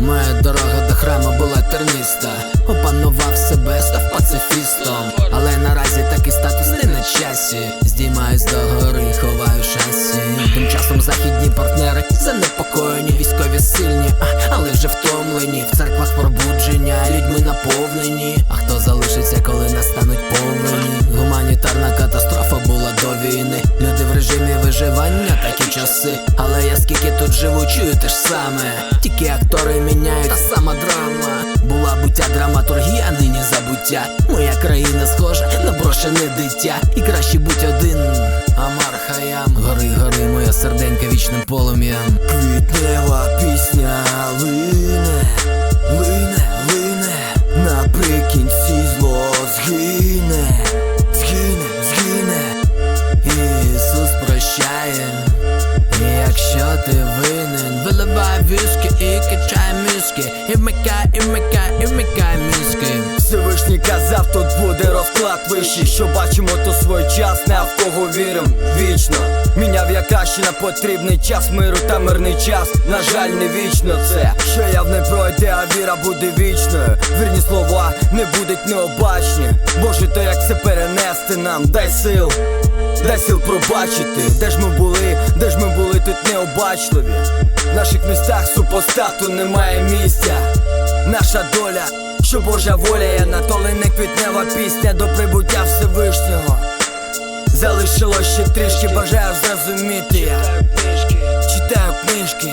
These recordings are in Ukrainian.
Моя дорога до храму була терниста. Опанував себе, став пацифістом. Але наразі такий статус не на часі. Здіймаюсь до гори, ховаю шасі. Тим часом західні партнери занепокоєні, військові сильні, але вже втомлені. В церквах пробудження, людьми наповнені часи. Але я скільки тут живу, чую те ж саме. Тільки актори міняють, та сама драма. Була буття драматургія, нині забуття. Моя країна схожа на брошене дитя. І краще будь один. Амар Хаям. Гори, гори, моя серденька вічним полум'ям. Квітнева пісня лине, ти винен, виливай виски і качай мізки. І вмикай, і вмикай, і вмикай мізки. Всевишній казав, тут буде розклад вищий. Що бачимо, то своєчасне, а в кого вірим вічно. Міняв я краще на потрібний час. Миру та мирний час. На жаль, не вічно це, що яв не пройде, а віра буде вічною. Вірні слова не будуть необачні. Боже, то як це перенести нам, дай сил. Дай сил пробачити, де ж ми були, необачливі В наших містах супостату немає місця. Наша доля, що Божа воля на то лине квітнева пісня. До прибуття Всевишнього. Залишилось ще трішки, бажаю зрозуміти. Я Читаю книжки,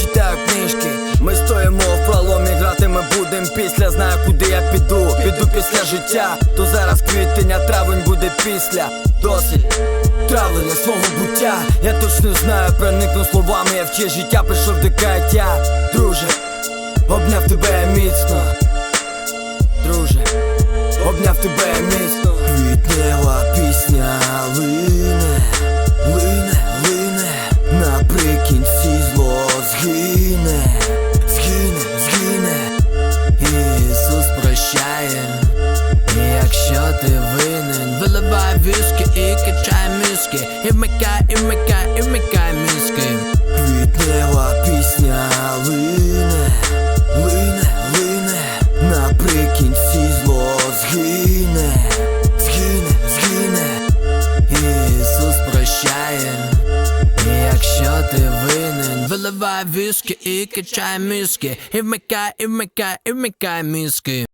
читаю книжки. Ми стоїмо в проломі, грати ми будем. Після Знаю, куди я піду, піду після життя. То зараз квітень, а травень буде після Досить травлення свого буття. Я точно знаю, проникну словами, я в чиє життя прийшов до Друже, обняв тебе міцно. Друже, обняв тебе міцно. Квітнева пісня лине, лине, лине. Наприкінці зло згине, згине, згине. Ісус прощає якщо ти винен, мізки І вмикай, і вмикай, і вмикай мізки Квітнева пісня лине, лине, лине Наприкінці зло згине, згине, згине Ісус прощає якщо ти винен, виливай виски і качай мізки І вмикай, і вмикай, і вмикай мізки